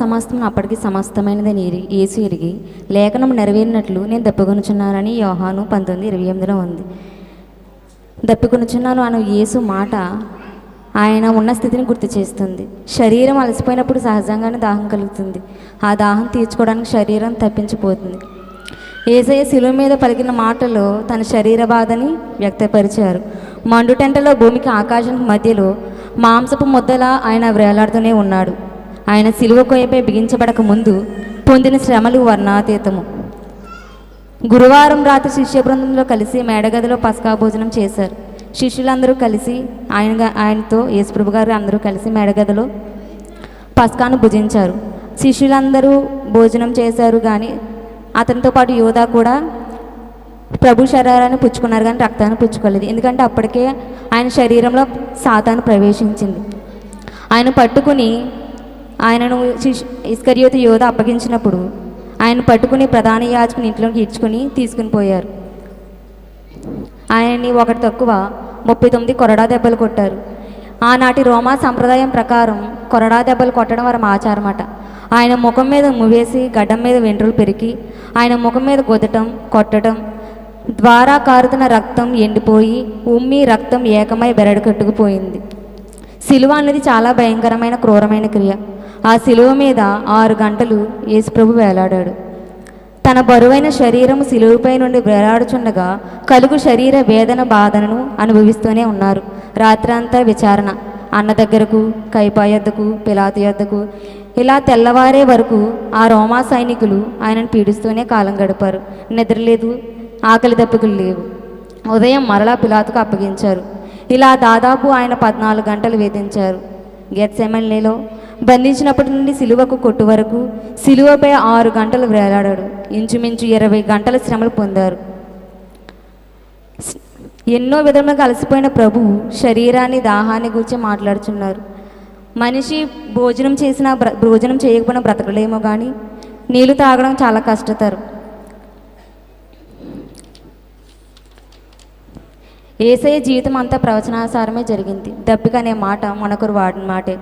సమస్తం అప్పటికి సమస్తమైనదని ఏసు యేసు ఎరిగి లేఖనం నెరవేరినట్లు నేను దప్పుకొనుచున్నానని యోహాను పంతొమ్మిది ఇరవై ఎనిమిదిలో ఉంది. దప్పికొనుచున్నాను అను యేసు మాట ఆయన ఉన్న స్థితిని గుర్తు చేస్తుంది. శరీరం అలసిపోయినప్పుడు సహజంగానే దాహం కలుగుతుంది. ఆ దాహం తీర్చుకోవడానికి శరీరం తప్పించిపోతుంది. ఏసయ్య శిలువ మీద పలికిన మాటలో తన శరీర బాధని వ్యక్తపరిచారు. మండుటెంటలో భూమికి ఆకాశానికి మధ్యలో మాంసపు ముద్దలా ఆయన వేలాడుతూనే ఉన్నాడు. ఆయన శిలువ కొయ్యపై బిగించబడక ముందు పొందిన శ్రమలు వర్ణాతీతము. గురువారం రాత్రి శిష్య బృందంలో కలిసి మేడగదిలో పసకా భోజనం చేశారు. శిష్యులందరూ కలిసి ఆయన ఆయనతో యేసుప్రభు గారు అందరూ కలిసి మేడగదిలో పస్కాను భుజించారు. శిష్యులందరూ భోజనం చేశారు కానీ అతనితో పాటు యోధా కూడా ప్రభు శరీరాన్ని పుచ్చుకున్నారు కానీ రక్తాన్ని పుచ్చుకోలేదు. ఎందుకంటే అప్పటికే ఆయన శరీరంలో సాతాను ప్రవేశించింది. ఆయన పట్టుకుని ఆయనను శిష్ యోధ అప్పగించినప్పుడు ఆయన పట్టుకుని ప్రధాన యాజకుని ఇంట్లోకి ఇడ్చుకుని తీసుకుని పోయారు. ఆయన్ని ఒకటి తక్కువ ముప్పై తొమ్మిది కొరడా దెబ్బలు కొట్టారు. ఆనాటి రోమా సంప్రదాయం ప్రకారం కొరడా దెబ్బలు కొట్టడం వారి ఆచారమట. ఆయన ముఖం మీద మువేసి గడ్డం మీద వెంట్రులు పెరిగి ఆయన ముఖం మీద గొదటం కొట్టడం ద్వారా కారుతున్న రక్తం ఎండిపోయి ఉమ్మి రక్తం ఏకమై బెరడు కట్టుకుపోయింది సిలువ అనేది చాలా భయంకరమైన క్రూరమైన క్రియ. ఆ శిలువ మీద ఆరు గంటలు యేసుప్రభు వేలాడాడు. తన బరువైన శరీరం శిలువుపై నుండి వేలాడుచుండగా కలుగు శరీర వేదన బాధనను అనుభవిస్తూనే ఉన్నారు. రాత్రంతా విచారణ. అన్న దగ్గరకు కైపా యొద్దకు పిలాతు యొద్దకు ఇలా తెల్లవారే వరకు ఆ రోమా సైనికులు ఆయనను పీడిస్తూనే కాలం గడిపారు. నిద్ర లేదు ఆకలి దప్పికలు లేవు. ఉదయం మరలా పిలాతుకు అప్పగించారు. ఇలా దాదాపు ఆయన పద్నాలుగు గంటలు వేధించారు. గెత్సెమన్లేలో బంధించినప్పటి నుండి సిలువకు కొట్టు వరకు సిలువపై ఆరు గంటలు వేలాడాడు. ఇంచుమించు ఇరవై గంటల శ్రమలు పొందారు. ఎన్నో విధములుగా అలసిపోయిన ప్రభు శరీరాన్ని దాహాన్ని గురించి మాట్లాడుచున్నారు. మనిషి భోజనం చేసిన భోజనం చేయకపోయినా బ్రతకలేమో కానీ నీళ్ళు తాగడం చాలా కష్టతరం. ఏసయ్య జీవితం అంతా ప్రవచనాసారమే జరిగింది. దప్పిక అనే మాట మనకొరు వాడిన మాటే.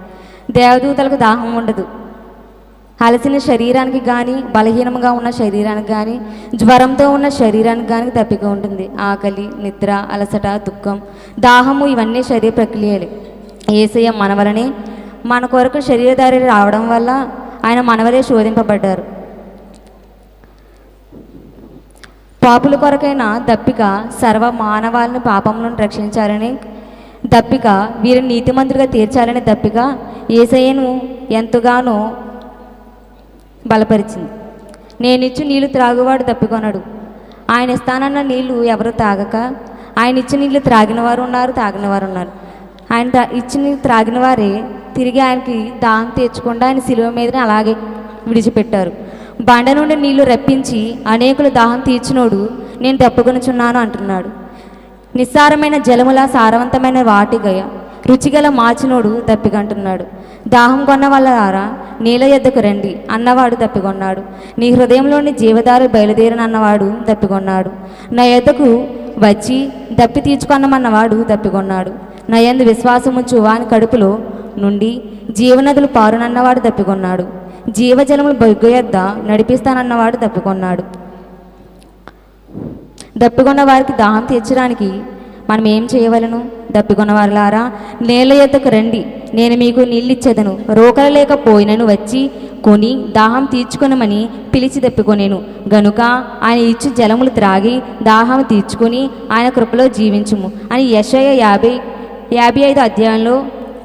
దేవదూతలకు దాహం ఉండదు. అలసిన శరీరానికి కానీ బలహీనంగా ఉన్న శరీరానికి కానీ జ్వరంతో ఉన్న శరీరానికి కానీ దప్పిక ఉంటుంది. ఆకలి నిద్ర అలసట దుఃఖం దాహము ఇవన్నీ శరీర ప్రక్రియలే. ఏసయ్య మనవలనే మన కొరకు శరీరధారి రావడం వల్ల ఆయన మనవలే శోధింపబడ్డారు. పాపుల కొరకైన దప్పిక సర్వ మానవాలను పాపం నుండి రక్షించాలని దప్పిక వీరిని నీతిమంతుడిగా తీర్చాలని దప్పిక ఏసయ్యను ఎంతగానో బలపరిచింది. నేనిచ్చి నీళ్ళు త్రాగువాడు తప్పికొనడు. ఆయన ఇస్తానన్న నీళ్ళు ఎవరు తాగక ఆయన ఇచ్చిన నీళ్ళు త్రాగిన వారు ఉన్నారు తాగిన వారు ఉన్నారు. ఆయన తా- ఇచ్చిన నీళ్ళు త్రాగిన వారే తిరిగి ఆయనకి దాహం తీర్చకుండా ఆయన శిలువ మీదనే అలాగే విడిచిపెట్టారు. బండ నుండి నీళ్ళు రప్పించి అనేకులు దాహం తీర్చినోడు నేను తప్పుకొనుచున్నాను అంటున్నాడు. నిస్సారమైన జలముల సారవంతమైన వాటిగయ రుచిగల మాచినోడు తప్పికంటున్నాడు. దాహం కొన్న వాళ్ళారా నీల ఎద్దకు రండి అన్నవాడు తప్పికొన్నాడు. నీ హృదయంలోని జీవదారు బయలుదేరనన్నవాడు తప్పికొన్నాడు. నా ఎద్దకు వచ్చి దప్పి తీర్చుకొన్నమన్నవాడు దప్పికొన్నాడు నా ఎందు విశ్వాసముంచు వాని కడుపులో నుండి జీవనదులు పారునన్నవాడు దప్పికొన్నాడు జీవజలములు బొగ్గు యొద్ద నడిపిస్తానన్నవాడు తప్పికొన్నాడు. దప్పికొన్న వారికి దాహం తీర్చడానికి మనం ఏం చేయవలను? దప్పికొన్న వారులారా నేల యొద్దకు రండి. నేను మీకు నీళ్ళిచ్చేదను. రోకలు లేకపోయినను వచ్చి కొని దాహం తీర్చుకొనమని పిలిచి దప్పికొనేను. గనుక ఆయన ఇచ్చి జలములు త్రాగి దాహం తీర్చుకొని ఆయన కృపలో జీవించుము అని యశయ యాభై యాభై ఐదు అధ్యాయంలో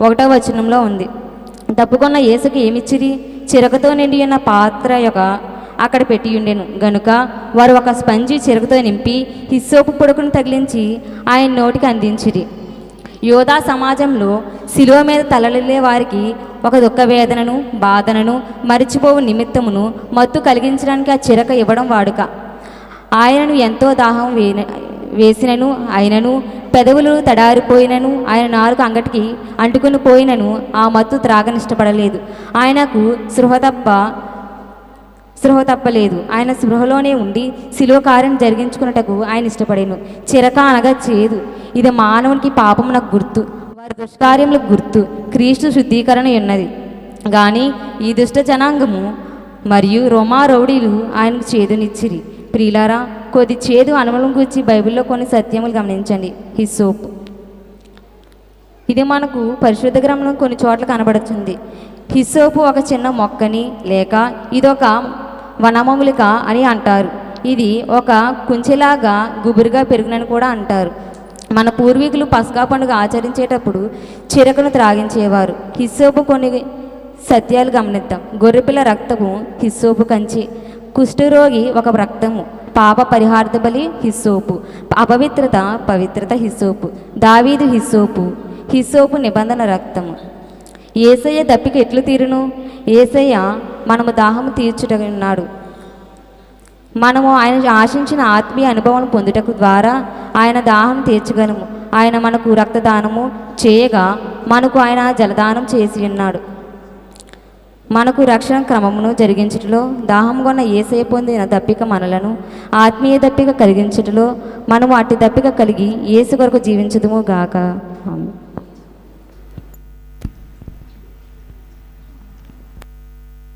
ఒకటో వచనంలో ఉంది. తప్పుకున్న ఏసుకు ఏమిచ్చిరి? చిరకతో నిండి ఉన్న పాత్ర యొక్క అక్కడ పెట్టి ఉండెను. గనుక వారు ఒక స్పంజి చిరకతో నింపి హిస్సోపు పొడుకును తగిలించి ఆయన నోటికి అందించిరి. యోధా సమాజంలో శిలువ మీద తలలిల్లే వారికి ఒక దుఃఖ వేదనను బాధనను మరిచిపోవు నిమిత్తమును మత్తు కలిగించడానికి ఆ చిరక ఇవ్వడం వాడుక. ఆయనను ఎంతో దాహం వేన వేసినను ఆయనను పెదవులు తడారిపోయినను ఆయన నాలుగు అంగటికి అంటుకుని పోయినను ఆ మత్తు త్రాగనిష్టపడలేదు. ఆయనకు సృహ స్పృహ తప్పలేదు. ఆయన స్పృహలోనే ఉండి శిలువ కార్యం జరిగించుకున్నటకు ఆయన ఇష్టపడేను. చిరక అనగా చేదు. ఇది మానవునికి పాపమునకు గుర్తు. వారి దుష్కార్యములకు గుర్తు. క్రీస్తు శుద్ధీకరణ ఉన్నది కానీ ఈ దుష్ట జనాంగము మరియు రోమా రౌడీలు ఆయనకు చేదునిచ్చిరి. ప్రియులారా కొద్ది చేదు అనుభవం గురించి బైబిల్లో కొన్ని సత్యములు గమనించండి. హిస్సోప్. ఇది మనకు పరిశుద్ధ గ్రంథంలో కొన్ని చోట్ల కనబడుతుంది హిస్సోపు ఒక చిన్న మొక్కని లేక ఇదొక వనమములిక అని అంటారు. ఇది ఒక కుంచెలాగా గుబురుగా పెరుగునని కూడా అంటారు. మన పూర్వీకులు పసకా పండుగ ఆచరించేటప్పుడు చిరకను త్రాగించేవారు. హిస్సోపు కొన్ని సత్యాలు గమనిద్దాం. గొర్రెపిల్ల రక్తము హిస్సోపు కంచి కుష్ఠరోగి ఒక రక్తము పాప పరిహార్థ బలి హిస్సోపు అపవిత్రత పవిత్రత హిస్సోపు దావీదు హిస్సోపు హిస్సోపు నిబంధన రక్తము. ఏసయ్య దప్పిక ఎట్లు తీరును? ఏసయ్య మనము దాహము తీర్చుటన్నాడు మనము ఆయన ఆశించిన ఆత్మీయ అనుభవం పొందుటకు ద్వారా ఆయన దాహం తీర్చగలము. ఆయన మనకు రక్తదానము చేయగా మనకు ఆయన జలదానం చేసి ఉన్నాడు. మనకు రక్షణ క్రమమును జరిగించుటలో దాహం కొన్న పొందిన దప్పిక మనలను ఆత్మీయ దప్పిక కలిగించుటలో మనము అట్టి దప్పిక కలిగి ఏసు కొరకు జీవించదుము గాక.